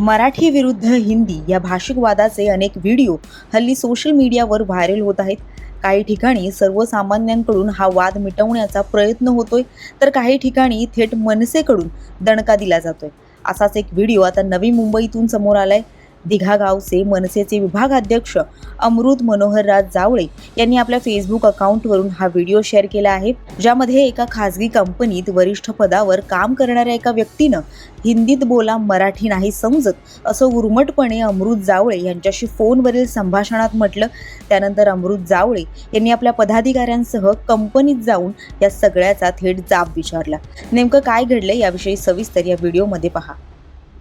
मराठी विरुद्ध हिंदी या भाषिक वादाचे अनेक व्हिडिओ हल्ली सोशल मीडियावर व्हायरल होत आहेत. काही ठिकाणी सर्वसामान्यांकडून हा वाद मिटवण्याचा प्रयत्न होतोय तर काही ठिकाणी थेट मनसेकडून दणका दिला जातोय. असाच एक व्हिडिओ आता नवी मुंबईतून समोर आलाय. दिघा गावचे मनसेचे विभागाध्यक्ष अमृत मनोहरराज जावळे यांनी आपल्या फेसबुक अकाउंटवरून हा व्हिडिओ शेअर केला आहे ज्यामध्ये एका खासगी कंपनीत वरिष्ठ पदावर काम करणाऱ्या एका व्यक्तीनं हिंदीत बोला मराठी नाही समजत असं उर्मटपणे अमृत जावळे यांच्याशी फोनवरील संभाषणात म्हटलं. त्यानंतर अमृत जावळे यांनी आपल्या पदाधिकाऱ्यांसह कंपनीत जाऊन या सगळ्याचा थेट जाब विचारला. नेमकं काय घडलं याविषयी सविस्तर या व्हिडिओमध्ये पहा.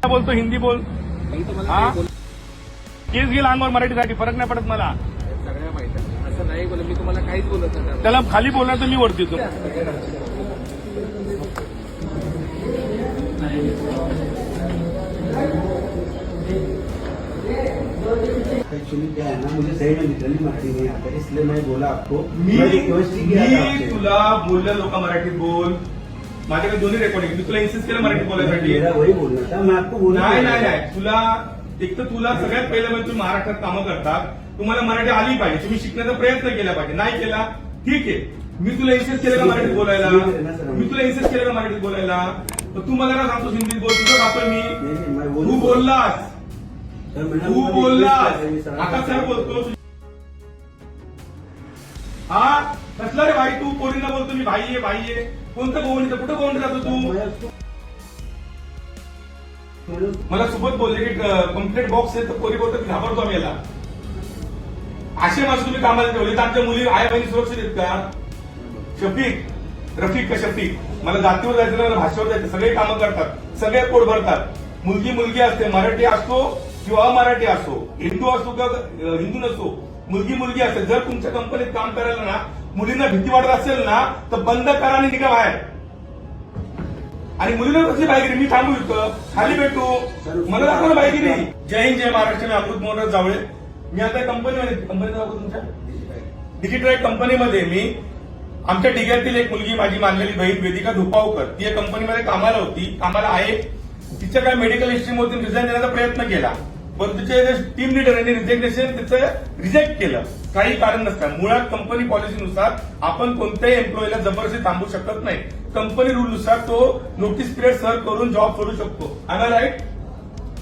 बोलतो हिंदी बोल. हा? केस घेईल अंगावर मराठीसाठी फरक नाही पडत मला सगळ्या माहिती आहे. असं नाही बोलत मी तुम्हाला काहीच बोलत नाही त्याला खाली बोलणार तर मी वरती येतो एक्चुअली क्या है ना मुझे सही में लिटरली मराठी नहीं आता इसलिए मैं बोला आपको मी मैं रिक्वेस्ट ही किया था मी आपसे। तुला बोललं लोक मराठीत बोल माझ्याकडे दोन्ही रेकॉर्डिंग मी तुला इन्सिस्ट केलं मराठी बोलायसाठी. मेरा वही बोलना था मैं आपको बोला नाही नाही नाही. तुला एक तर तुला सगळ्यात पहिलं म्हणजे तुम्ही महाराष्ट्रात कामं करतात. तुम्हाला मराठी आली पाहिजे. तुम्ही शिकण्याचा प्रयत्न केला पाहिजे. नाही केला ठीक आहे. मी तुला इन्सिस्ट केलं का मराठीत बोलायला. मी तुला इन्सिस्ट केलं का मराठीत बोलायला. तू मला का सांगतो हिंदीत बोल? तुझं खातोय मी. तू बोललास. तू बोललास. आता सर बोलतो. हा? कसला रे भाई तू? पोरींना बोलतो मी भाई आहे भाई आहे कोणतं गोवणीचं कुठं गोवणी राहतो तू? मला सोबत बोलले की कंप्लीट बॉक्स आहे तर पोरी बोलतो घाबरतो आम्ही याला. असे माझं तुम्ही कामाला ठेवले. तर आमच्या मुली आई बहिणी सुरक्षित आहेत का? शफीक रफीक का शफीक? मला जातीवर जायचं मला भाषेवर जायचं सगळे कामं करतात सगळे पोट भरतात. मुलगी मुलगी असते मराठी असतो किंवा अमराठी असो हिंदू असो का हिंदू नसो मुलगी मुलगी असेल जर तुमच्या कंपनीत काम करायला ना मुलींना भीती वाटत असेल ना तर बंद करा आणि निघा बाहेर. आणि मुलींना कसली बाहेर मी थांबू इथं. खाली भेटू. मला दाखवलं बाहेर जय हिंद जय महाराष्ट्र. मी अमृत मोहन जावळे. मी आता कंपनीमध्ये कंपनी तुमच्या? डिजिट्रॅक कंपनीमध्ये मी आमच्या डिग्यातील एक मुलगी माझी मानलेली बहीण वेदिका धुपावकर ती या कंपनीमध्ये कामाला होती. कामाला आहे. तिच्या काय मेडिकल हिस्ट्रीमधून रिझाईन देण्याचा प्रयत्न केला. पण तिचे टीम लिडर यांनी रिजेक्टेशन तिचं रिजेक्ट केलं. काही कारण नसतं मुळात कंपनी पॉलिसीनुसार आपण कोणत्याही एम्प्लॉईला जबरदस्ती थांबू शकत नाही. कंपनी रूलनुसार तो नोटीस पिरियड सर्व करून जॉब सोडू शकतो. आला राईट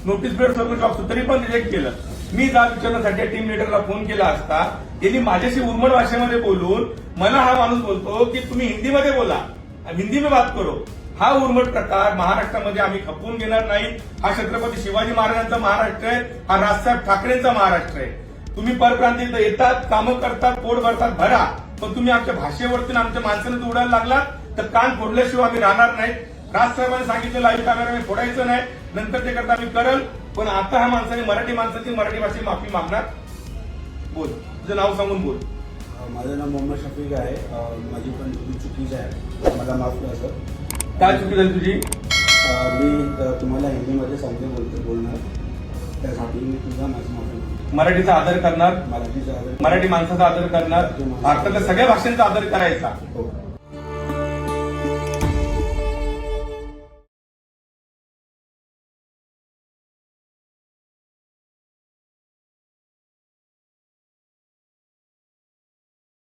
नोटीस पिरियड सर्व जॉब तरी पण रिजेक्ट केलं. मी जाब विचारण्यासाठी टीम लिडरला फोन केला असता. त्यांनी माझ्याशी उर्मड भाषेमध्ये बोलून मला हा माणूस बोलतो की तुम्ही हिंदीमध्ये बोला. हिंदी में बात करो. हा उर्मट प्रकार महाराष्ट्रामध्ये आम्ही खपवून घेणार नाही. हा छत्रपती शिवाजी महाराजांचा महाराष्ट्र आहे. हा राजसाहेब ठाकरेंचा महाराष्ट्र आहे. तुम्ही परप्रांतीत येतात कामं करतात पोट भरतात भरा. पण तुम्ही आमच्या भाषेवरती आमच्या माणसानं उडायला लागलात तर कान फोडल्याशिवाय आम्ही राहणार नाही. राजसाहेबांनी सांगितलं लाईव्ह कॅमेरा फोडायचं नाही. नंतर ते करता आम्ही करल. पण आता ह्या माणसाने मराठी माणसाची मराठी भाषेची माफी मागणार? बोल. तुझं नाव सांगून बोल. माझं नाव मोहम्मद शफीक आहे. माझी पण चुकी चुकीच आहे. मला माफ करा सर काय चुकी झाली तुझी? मी तुम्हाला हिंदीमध्ये सांगते बोलतो बोलणार. त्यासाठी मी तुझा माझं माफी. मराठीचा आदर करणार? मराठीचा आदर. मराठी माणसाचा आदर करणार? भारतातल्या सगळ्या भाषांचा आदर करायचा? हो.